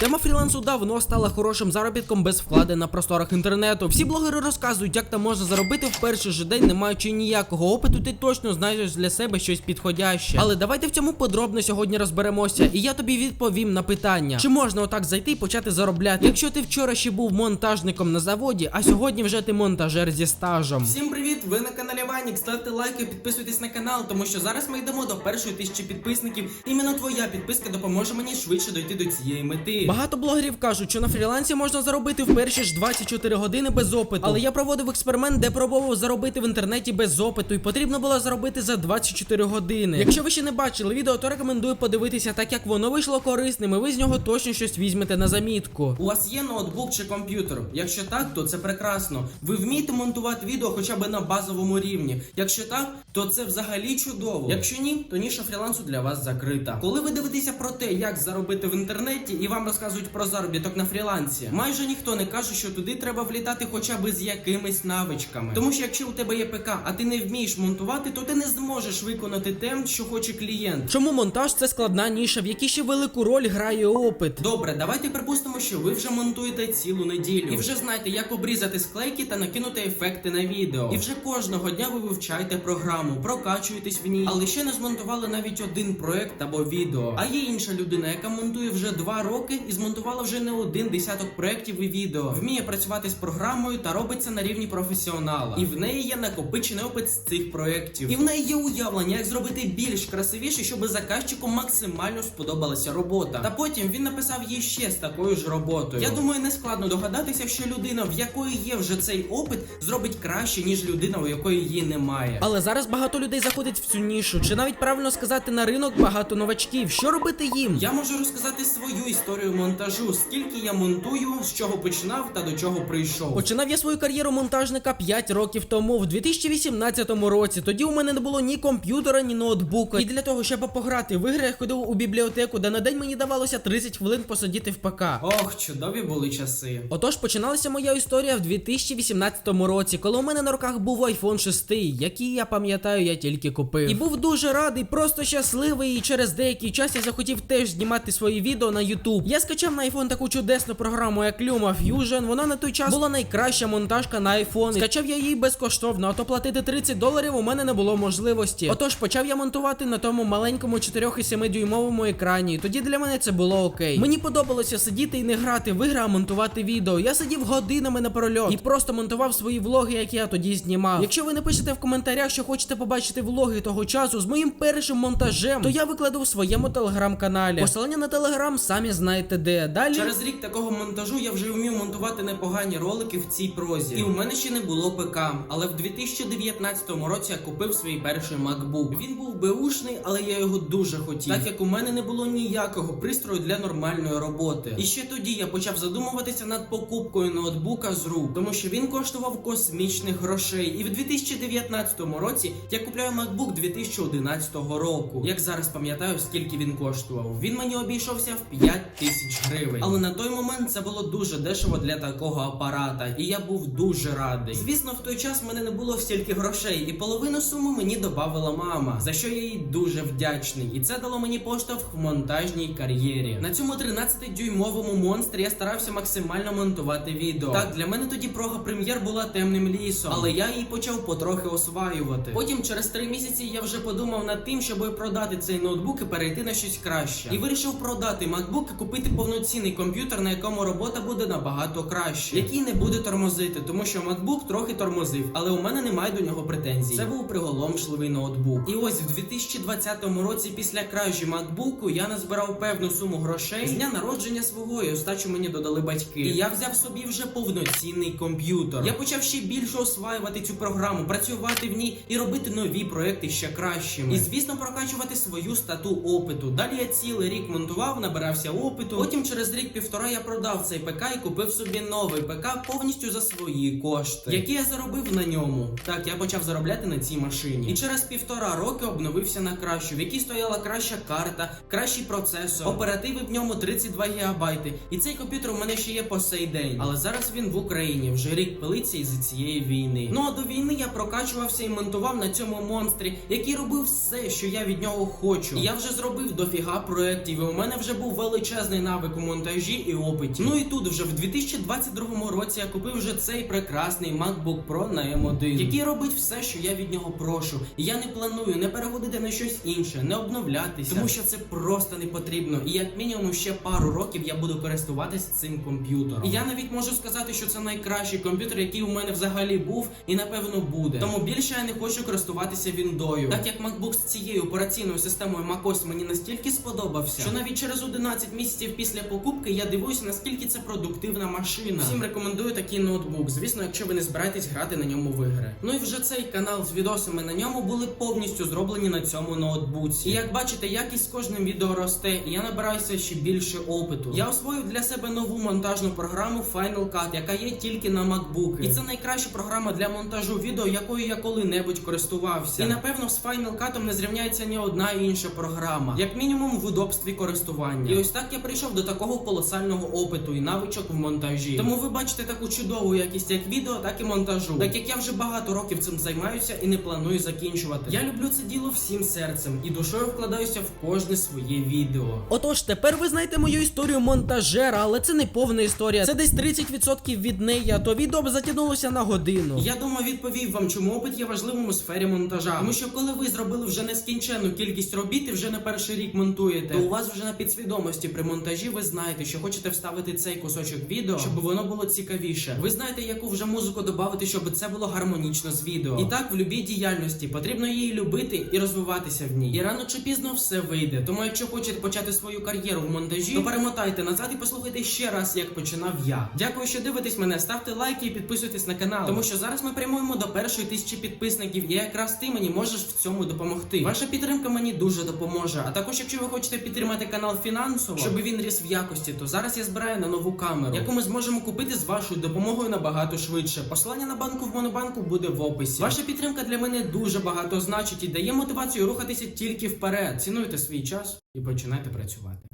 Тема фрілансу давно стала хорошим заробітком без вкладень на просторах інтернету. Всі блогери розказують, як там можна заробити в перший же день, не маючи ніякого опиту, ти точно знайдеш для себе щось підходяще. Але давайте в цьому подробно сьогодні розберемося, і я тобі відповім на питання: чи можна отак зайти і почати заробляти, якщо ти вчора ще був монтажником на заводі, а сьогодні вже ти монтажер зі стажем. Всім привіт! Ви на каналі Ванік. Ставте лайки, підписуйтесь на канал, тому що зараз ми йдемо до першої тисячі підписників. Іменно твоя підписка допоможе мені швидше дойти до цієї мети. Багато блогерів кажуть, що на фрілансі можна заробити в перші ж 24 години без опиту. Але я проводив експеримент, де пробував заробити в інтернеті без опиту, і потрібно було заробити за 24 години. Якщо ви ще не бачили відео, то рекомендую подивитися, так як воно вийшло корисним, і ви з нього точно щось візьмете на замітку. У вас є ноутбук чи комп'ютер? Якщо так, то це прекрасно. Ви вмієте монтувати відео хоча б на базовому рівні. Якщо так, то це взагалі чудово. Якщо ні, то ніша фрілансу для вас закрита. Коли ви дивитеся про те, як заробити в інтернеті, і вам розказують про заробіток на фрілансі, майже ніхто не каже, що туди треба влітати хоча б з якимись навичками. Тому що якщо у тебе є ПК, а ти не вмієш монтувати, то ти не зможеш виконати те, що хоче клієнт. Чому монтаж це складна ніша, в якій ще велику роль грає опит? Добре, давайте припустимо, що ви вже монтуєте цілу неділю і вже знаєте, як обрізати склейки та накинути ефекти на відео. І вже кожного дня ви вивчаєте програму, прокачуєтесь в ній, але ще не змонтували навіть один проект або відео. А є інша людина, яка монтує вже два роки і змонтувала вже не один десяток проєктів і відео. Вміє працювати з програмою та робиться на рівні професіонала. І в неї є накопичений опит з цих проєктів. І в неї є уявлення, як зробити більш красивіше, щоб заказчику максимально сподобалася робота. Та потім він написав їй ще з такою ж роботою. Я думаю, не складно догадатися, що людина, в якої є вже цей опит, зробить краще, ніж людина, у якої її немає. Але зараз багато людей заходить в цю нішу, чи навіть правильно сказати на ринок багато новачків. Що робити їм? Я можу розказати свою історію монтажу, скільки я монтую, з чого починав та до чого прийшов. Починав я свою кар'єру монтажника 5 років тому, в 2018 році. Тоді у мене не було ні комп'ютера, ні ноутбука. І для того, щоб пограти в ігри, я ходив у бібліотеку, де на день мені давалося 30 хвилин посидіти в ПК. Ох, чудові були часи. Отож, починалася моя історія в 2018 році, коли у мене на руках був iPhone 6, який я пам'ятаю, я тільки купив. І був дуже радий, просто щасливий. І через деякий час я захотів теж знімати свої відео на YouTube. Я скачав на iPhone таку чудесну програму, як Luma Fusion. Вона на той час була найкраща монтажка на iPhone. Скачав я її безкоштовно, а то платити 30 доларів у мене не було можливості. Отож, почав я монтувати на тому маленькому 4,7 дюймовому екрані. Тоді для мене це було окей. Мені подобалося сидіти і не грати в ігри, а монтувати відео. Я сидів годинами напрольот і просто монтував свої влоги, які я тоді знімав. Якщо ви напишете в коментарях, що хочете побачити влоги того часу з моїм першим монтажем, то я викладу в своєму телеграм-каналі. Посилання на телеграм самі знаєте де. Далі Через рік такого монтажу я вже вмів монтувати непогані ролики в цій прозі. І у мене ще не було ПК. Але в 2019 році я купив свій перший MacBook. Він був беушний, але я його дуже хотів, так як у мене не було ніякого пристрою для нормальної роботи. І ще тоді я почав задумуватися над покупкою ноутбука з рук, тому що він коштував космічних грошей. І в 2019 році я купляю MacBook 2011 року. Як зараз пам'ятаю, скільки він коштував. Він мені обійшовся в 5 тисяч гривень. Але на той момент це було дуже дешево для такого апарата, і я був дуже радий. Звісно, в той час в мене не було стільки грошей, і половину суми мені додавала мама, за що я їй дуже вдячний. І це дало мені поштовх в монтажній кар'єрі. На цьому 13-дюймовому монстрі я старався максимально монтувати відео. Так, для мене тоді прога прем'єр була темним лісом, але я її почав потрохи осваювати. Потім, через три місяці, я вже подумав над тим, щоб продати цей ноутбук і перейти на щось краще. І вирішив продати MacBook і купити повноцінний комп'ютер, на якому робота буде набагато краще, який не буде тормозити, тому що MacBook трохи тормозив, але у мене немає до нього претензій. Це був приголомшливий ноутбук. І ось в 2020 році, після кражі MacBook, я назбирав певну суму грошей з дня народження свого і остачу мені додали батьки. І я взяв собі вже повноцінний комп'ютер. Я почав ще більше осваювати цю програму, працювати в ній і робити нові проекти ще кращими. І звісно, прокачувати свою стату опиту. Далі я цілий рік монтував, набирався опиту. Потім через рік-півтора я продав цей ПК і купив собі новий ПК повністю за свої кошти, які я заробив на ньому. Так, я почав заробляти на цій машині. І через півтора роки обновився на кращу, в якій стояла краща карта, кращий процесор, оперативи в ньому 32 гігабайти. І цей комп'ютер у мене ще є по сей день. Але зараз він в Україні вже рік пилиться із цієї війни. Ну а до війни я прокачувався і монтував на цьому монстрі, який робив все, що я від нього хочу. І я вже зробив дофіга проєктів. І у мене вже був величезний навик у монтажі і опиті. Ну і тут вже в 2022 році я купив вже цей прекрасний MacBook Pro на M1, який робить все, що я від нього прошу. І я не планую не переводити на щось інше, не обновлятися, тому що це просто не потрібно. І як мінімум ще пару років я буду користуватися цим комп'ютером. І я навіть можу сказати, що це найкращий комп'ютер, який у мене взагалі був і напевно буде. Тому більше я не хочу користуватися Віндою. Так як MacBook з цією операційною системою macOS мені настільки сподобався, що навіть через 11 місяців після покупки я дивуюся, наскільки це продуктивна машина. Всім рекомендую такий ноутбук. Звісно, якщо ви не збираєтесь грати на ньому в ігри. Ну і вже цей канал з відосами на ньому були повністю зроблені на цьому ноутбуці. І як бачите, якість з кожним відео росте, і я набираюся ще більше опиту. Я освоїв для себе нову монтажну програму Final Cut, яка є тільки на MacBook. І це найкраща програма для монтажу відео, якою я коли-небудь користувався. І напевно з Final Cut не зрівняється ні одна інша програма, як мінімум в удобстві користування. І ось так я прийшов до такого колосального опиту і навичок в монтажі. Тому ви бачите таку чудову якість як відео, так і монтажу. Так як я вже багато років цим займаюся і не планую закінчувати. Я люблю це діло всім серцем і душою вкладаюся в кожне своє відео. Отож, тепер ви знаєте мою історію монтажера, але це не повна історія. Це десь 30% від неї, а то відео б затягнулося на годину. Я думаю, відповів вам, чому опит є важливим у сфері монтажа. Тому що коли ви зробили вже нескінченну кількість робіт і вже не перший рік монтуєте, то у вас вже на підсвідомості при монтажі ви знаєте, що хочете вставити цей кусочок відео, щоб воно було цікавіше. Ви знаєте, яку вже музику додати, щоб це було гармонічно з відео. І так в любій діяльності потрібно її любити і розвиватися в ній. І рано чи пізно все вийде. Тому, якщо хочете почати свою кар'єру в монтажі, то перемотайте назад і послухайте ще раз, як починав я. Дякую, що дивитесь мене. Ставте лайки і підписуйтесь на канал, тому що зараз ми прямуємо до першої тисячі підписників, і якраз ти мені можеш в цьому допомогти. Ваша підтримка мені дуже допоможе. А також, якщо ви хочете підтримати канал фінансово, щоб він ріс в якості, то зараз я збираю на нову камеру, яку ми зможемо купити з вашою допомогою набагато швидше. Посилання на банку в монобанку буде в описі. Ваша підтримка для мене дуже багато значить і дає мотивацію рухатися тільки вперед. Цінуйте свій час і починайте працювати.